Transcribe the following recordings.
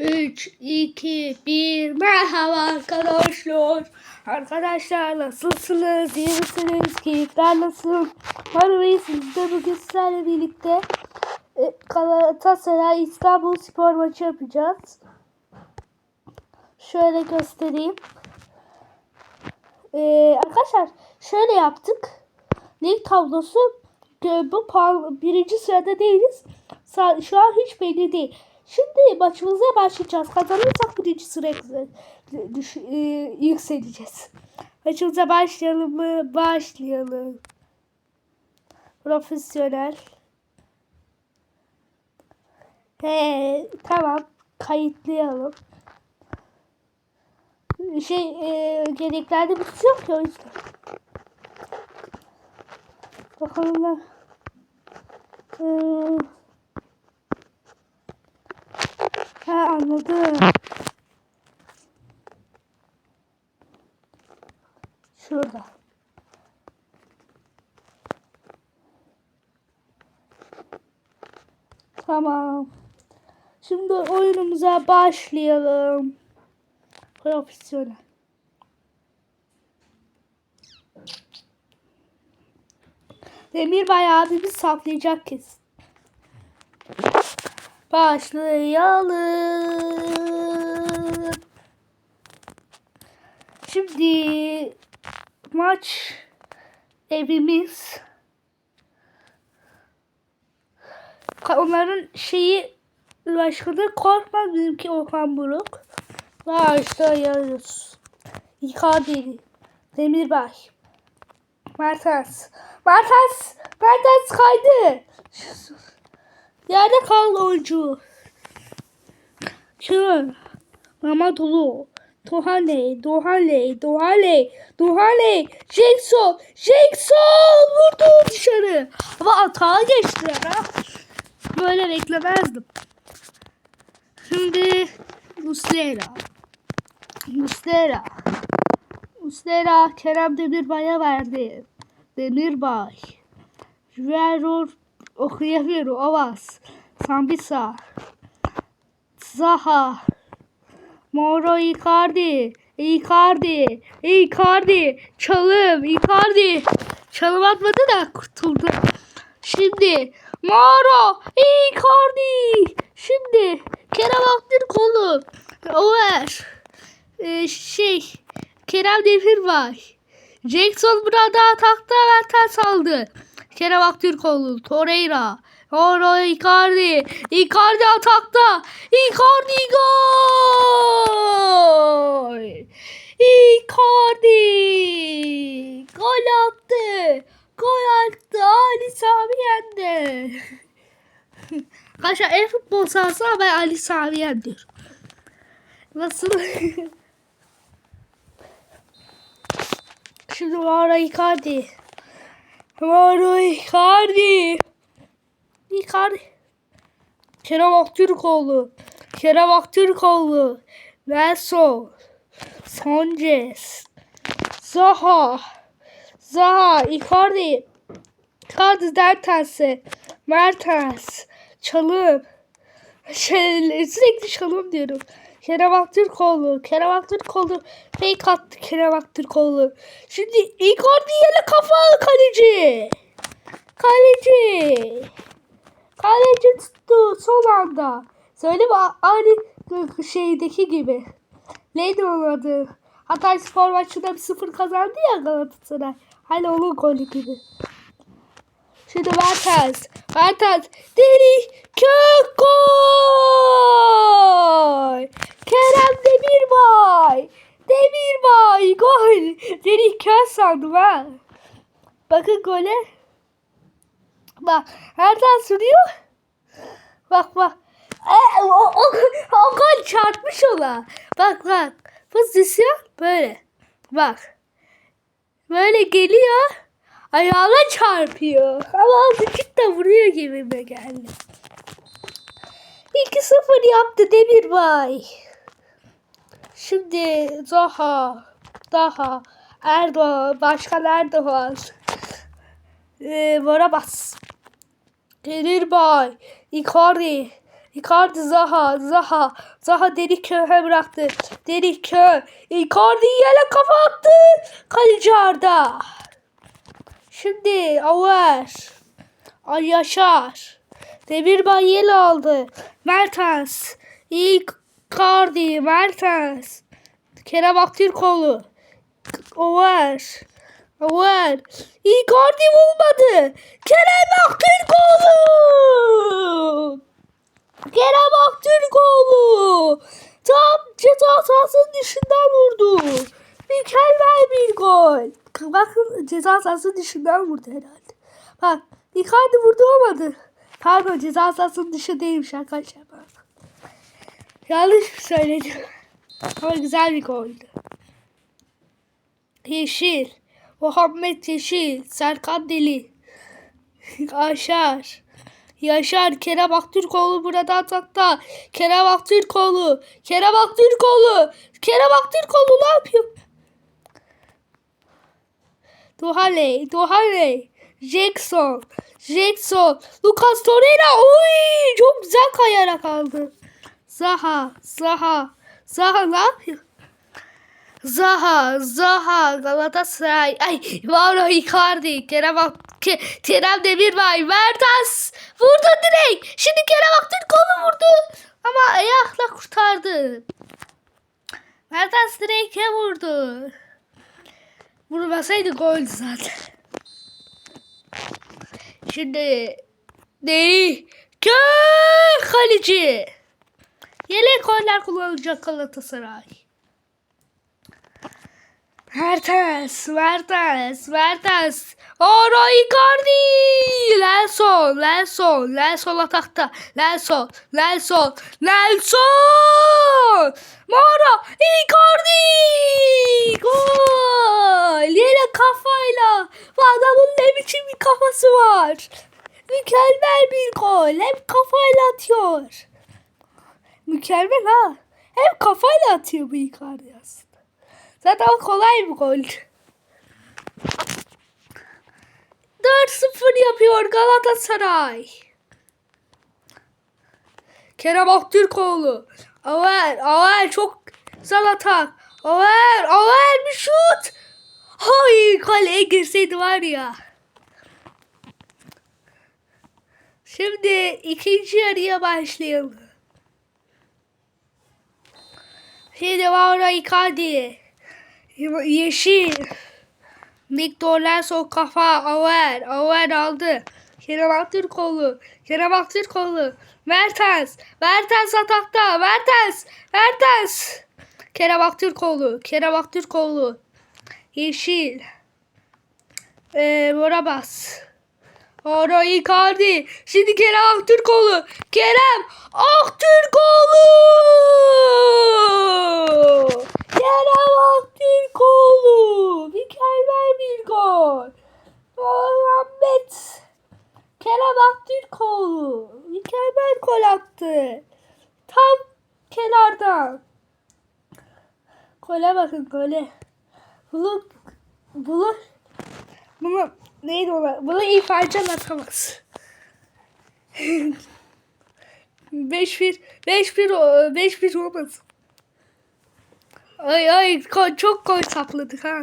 3, 2, 1. Merhaba arkadaşlar. Arkadaşlar nasılsınız? İyi misiniz? Keyifler nasıl? Umarım iyisiniz de bugün sizlerle birlikte e, Galatasaray İstanbul Spor maçı yapacağız. Şöyle göstereyim. Ee, arkadaşlar şöyle yaptık. Lig tablosu e, bu birinci sırada değiliz. Şu an hiç belli değil. Şimdi maçımıza başlayacağız. Kazanırsak birinci sıraya düş, e, yükseleceğiz. Maçımıza başlayalım mı? Başlayalım. Profesyonel. He, tamam. Kayıtlayalım. Şey, e, gereklerde bir şey yok ya o yüzden. Bakalım? Ee, ha anladım. Şurada. Tamam. Şimdi oyunumuza başlayalım. Profesyonel. Demir bayağı abimiz saplayacak kesin. Başlayalım. Şimdi maç evimiz. Onların şeyi başkanı korkmaz bizimki Okan Buruk. Başlıyoruz. Icardi, Demirbay, Mertens, Mertens, Mertens kaydı. Yerde kaldı oyuncu. Şun, Mamadolu, Dohane, Dohane, Dohane, Dohane, Jackson, Jackson vurdu dışarı. Ama atağa geçtiler ha. Böyle beklemezdim. Şimdi Muslera. Muslera. Muslera Kerem Demirbay'a verdi. Demirbay. Jüveror okuyamıyorum. Ovas. Sambisa. Zaha. Moro Icardi. Icardi. Icardi. Çalım. Icardi. Çalım atmadı da kurtuldu. Şimdi Moro Icardi. Şimdi Kerem Aktürkoğlu. Over. Ee, şey Kerem Demirbay. Jackson burada atakta Mertens aldı. Kerem Aktürkoğlu. Torreira. Moro Icardi. Icardi atakta. Icardi gol. Icardi. Gol attı. Gol attı. Ali Sami yendi. Arkadaşlar en futbol sahası ama Ali Sami yendim. Nasıl? Şimdi Mara Icardi. Mara Icardi. Icardi. Kerem Aktürkoğlu. Kerem Aktürkoğlu. Nelson. Sanchez. Zaha. Zaha. Icardi. Icardi Mertens'e. Mertens. Çalım. Şey, sürekli çalım diyorum. Kerem Aktürkoğlu. Kerem Aktürkoğlu. Fake attı Kerem Aktürkoğlu. Şimdi Icardi yine kafa kaleci. Kaleci. Kaleci tuttu son anda. Söyle aynı şeydeki gibi. Neydi onun adı? Hatay Spor maçında bir sıfır kazandı ya Galatasaray. Hani onun golü gibi. Şimdi Mertens. Mertens. Deri kök gol. Kerem Demirbay. Demirbay gol. Deri kök sandım ha. Bakın gole. Bak Mertens vuruyor. Bak bak. E, o, o, o gol çarpmış ona. Bak bak. Pozisyon böyle. Bak. Böyle geliyor. Ayağına çarpıyor. Ama azıcık da vuruyor gibi geldi. 2-0 yaptı Demirbay. Şimdi Zaha, Daha, Erdoğan, Başkan Erdoğan, ee, Varabas, Demirbay, Icardi, Icardi Zaha. Zaha. Zaha Derik Köh'e bıraktı. Derik Kö. Icardi yere kafa attı. Kaleci Arda. Şimdi Aver. Ay Yaşar. Demirbay yel aldı. Mertens. Icardi. Mertens. Kerem Aktürkoğlu. Over. Over. Icardi bulmadı. Kerem Aktürkoğlu. Kerem Aktürkoğlu. Tam ceza sahasının dışından vurdu. Mükemmel bir gol. Bakın ceza sahasının dışından vurdu herhalde. Bak Icardi vurdu olmadı. Pardon ceza sahasının dışı değilmiş arkadaşlar. Pardon. Yanlış söyledim. Ama güzel bir goldü. Yeşil. Muhammed Yeşil. Serkan Deli. Aşar. Yaşar. Kerem Aktürkoğlu burada atakta. Kerem Aktürkoğlu. Kerem Aktürkoğlu. Kerem Aktürkoğlu ne yapıyor? Duhale. Duhale. Jackson. Jackson. Lucas Torreira. Oy, çok güzel kayarak aldı. Zaha. Zaha. Zaha ne? Zaha, Zaha, Galatasaray, ay Mauro Icardi, Kerem, Ke, Kerem Demirbay, Mertens vurdu direkt. Şimdi Kerem Aktürkoğlu vurdu ama ayakla kurtardı. Mertens direk'e vurdu. Vurmasaydı gol zaten. Şimdi Kö kaleci. Yelek goller kullanacak Galatasaray. Mertens, Mertens, Mertens. Oro Icardi. Nelson, Nelson, Nelson atakta. Nelson, Nelson, Nelson. Moro Icardi. Gol. Yine kafayla. Bu adamın ne biçim bir kafası var. Mükemmel bir gol. Hep kafayla atıyor. Mükemmel ha. Hep kafayla atıyor bu Icardi. Zaten kolay bir gol. 4-0 yapıyor Galatasaray. Kerem Aktürkoğlu. Aver, Aver çok güzel atak. Aver, Aver bir şut. Hay kaleye girseydi var ya. Şimdi ikinci yarıya başlayalım. Şimdi Mauro Icardi. Yeşil. Victor Nelson kafa. Aver. Aver aldı. Kerem Aktürkoğlu. Kerem Aktürkoğlu. Mertens. Mertens atakta. Mertens. Mertens. Kerem Aktürkoğlu. Kerem Aktürkoğlu. Yeşil. Ee, Morabas. Oro Icardi. Şimdi Kerem Aktürkoğlu. Kerem Aktürkoğlu. Kerem Aktürkoğlu. Mükemmel bir gol. Muhammed. Kerem Aktürkoğlu. Mükemmel gol attı. Tam kenardan. Gole. Bunu, bunu, bunu neydi o? Bunu İrfancan atamaz. 5-1, 5-1, 5-1 olmaz. Ay ay çok gol sapladık ha.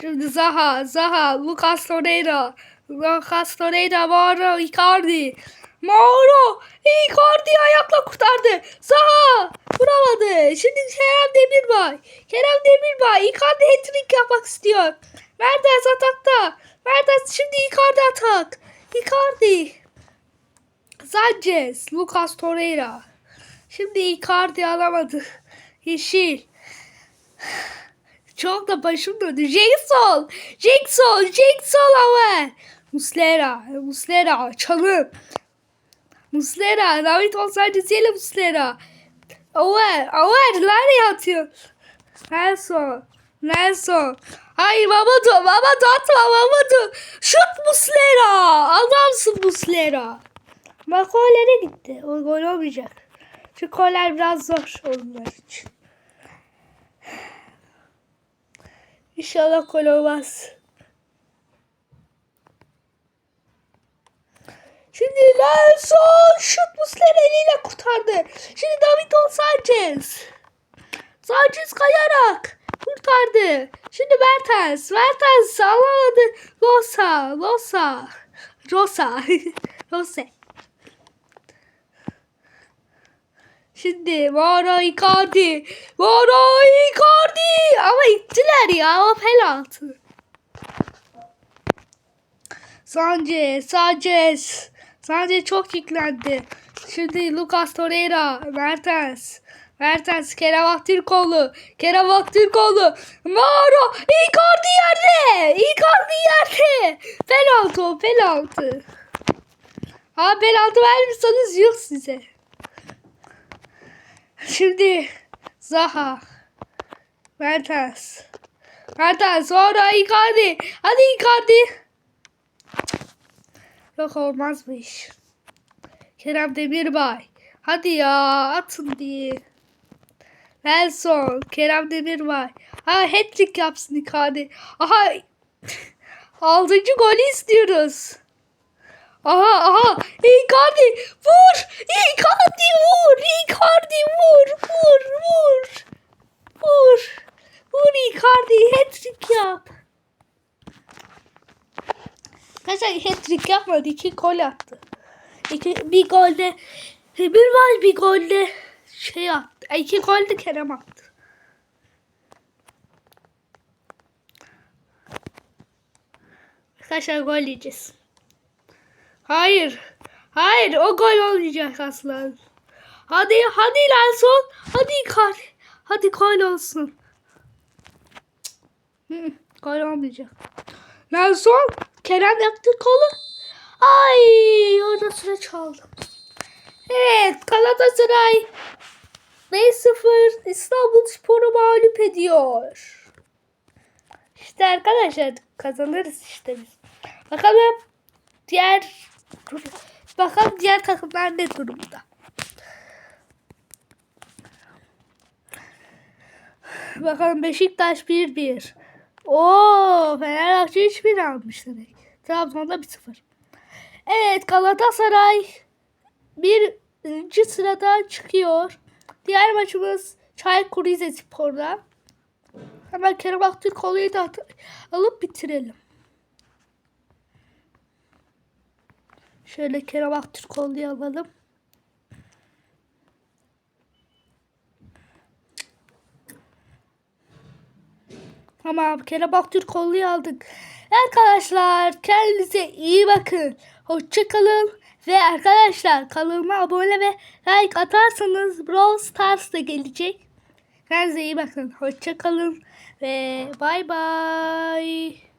Şimdi Zaha, Zaha, Lucas Torreira, Lucas Torreira, Mauro Icardi. Mauro Icardi ayakla kurtardı. Zaha vuramadı. Şimdi Kerem Demirbay. Kerem Demirbay Icardi hat-trick yapmak istiyor. Mertens atakta. Mertens şimdi Icardi atak. Icardi. Sanchez, Lucas Torreira. Şimdi Icardi alamadı. Yeşil. Çok da başım döndü. Jackson. Jackson. Jackson ama. Muslera. Muslera. Çalım. Muslera. David Gonçalves Muslera. Over. Over. Nereye atıyor? Nelson. Nelson. Hayır Mamadou. Mamadou atma Mamadou. Şut Muslera. Adamsın Muslera. Bak gollere gitti. O gol olmayacak. Çünkü goller biraz zor onlar için. İnşallah gol olmaz. Şimdi Nelson şut Muslera eliyle kurtardı. Şimdi Davinson Sanchez. Sanchez kayarak kurtardı. Şimdi Mertens. Mertens sallamadı. Rosa. Rosa. Rosa. Rose. Şimdi Mara Icardi. Mara Icardi. Ama ittiler ya. O penaltı. Sanchez. Sanchez. Sanchez çok yüklendi. Şimdi Lucas Torreira. Mertens. Mertens. Kerem Aktürkoğlu. Kerem Aktürkoğlu. Mara. Icardi yerde. Icardi yerde. Penaltı o penaltı. Ha penaltı vermişseniz yok size. Şimdi Zaha. Mertens. Mertens sonra Icardi. Hadi Icardi. Yok olmaz bu iş. Kerem Demirbay. Hadi ya atın diye. Nelson. Kerem Demirbay. Ha hat-trick yapsın Icardi. Aha. Altıncı golü istiyoruz. Aha aha Icardi vur Icardi vur Icardi vur vur vur vur vur Icardi hat-trick yap. Kaç ay hat-trick yapmadı iki gol attı. İki, bir golde bir var bir golde şey attı. Ay, İki golde Kerem attı. Arkadaşlar gol yiyeceğiz. Hayır. Hayır o gol olmayacak asla. Hadi hadi Nelson. Hadi Icardi. Hadi gol olsun. Hı, gol olmayacak. Nelson. Kerem yaptı kolu. Ay orada süre çaldı. Evet Galatasaray 5-0 İstanbul Spor'u mağlup ediyor. İşte arkadaşlar kazanırız işte biz. Bakalım diğer bakalım diğer takımlar ne durumda. Bakalım Beşiktaş 1-1. Oo, Fenerbahçe 3-1 almış demek. Trabzon'da 1-0. Evet Galatasaray birinci sıradan çıkıyor. Diğer maçımız Çaykur Rizespor'da. Hemen Kerem Aktürkoğlu'yu da alıp bitirelim. Şöyle Kerem Aktürkoğlu'yu alalım. Tamam Kerem Aktürkoğlu'yu aldık. Arkadaşlar kendinize iyi bakın. Hoşçakalın. Ve arkadaşlar kanalıma abone ve like atarsanız Brawl Stars da gelecek. Kendinize iyi bakın. Hoşçakalın. Ve bay bay.